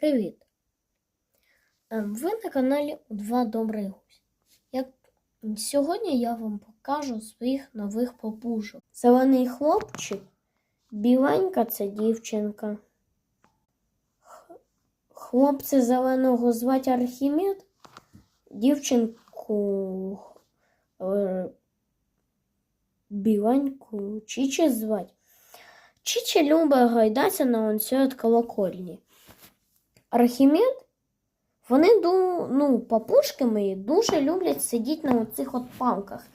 Привіт! Ем, Ви на каналі у Два Добрий Гусь. Як... Сьогодні я вам покажу своїх нових попужок. Зелений хлопчик, біленька це дівчинка. Хлопця зеленого звати Архімед, дівчинку е, біленьку Чічі звать. Чічі любить гайдатися на онцю від колокольні. Архімед, вони ну, папушки мої дуже люблять сидіти на оцих от палках.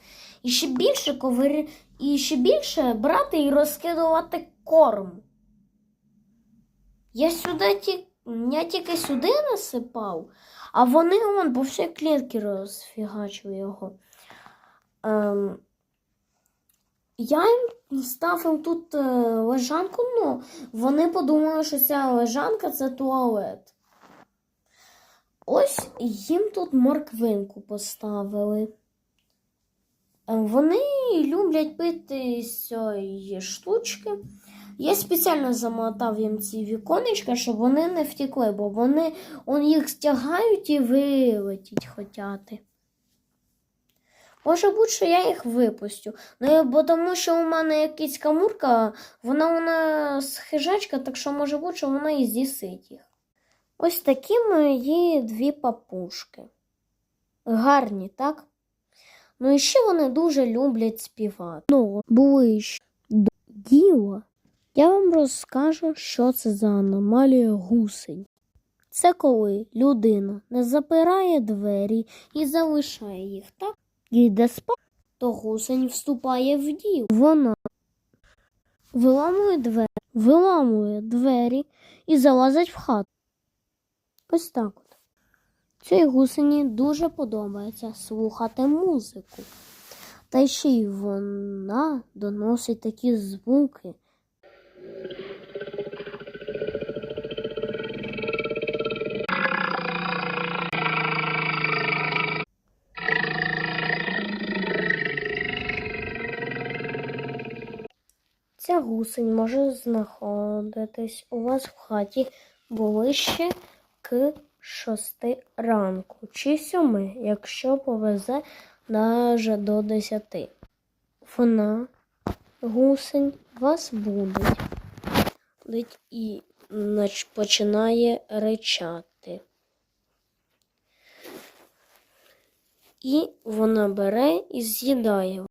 І ще більше ковир... і ще більше брати і розкидувати корм. Я сюди ті... я тільки сюди насипав, а вони вон по всій клітки розфігачили його. Ем... Я їм ставив тут е, лежанку, ну, вони подумали, що ця лежанка це туалет. Ось їм тут морквинку поставили. Вони люблять пити з цієї штучки. Я спеціально замотав їм ці віконечка, щоб вони не втекли, бо вони он їх стягають і вилетіть хотяти. Може бути, що я їх випустю. Ну, бо тому що у мене якась камурка, вона у нас хижачка, так що може бути, що вона і з'їсить їх. Ось такі мої дві папушки. Гарні, так? Ну і ще вони дуже люблять співати. Ну, ближче до діла, я вам розкажу, що це за аномалія гусень. Це коли людина не запирає двері і залишає їх так, йде спати, то гусень вступає в дію. Вона виламує двері, виламує двері і залазить в хату. Ось так от. Цій гусені дуже подобається слухати музику. Та ще й вона доносить такі звуки. Ця гусень може знаходитись у вас в хаті ближче к шости ранку чи сьоми, якщо повезе навіть до десяти. Вона, гусень, вас будить і починає ричати. І вона бере і з'їдає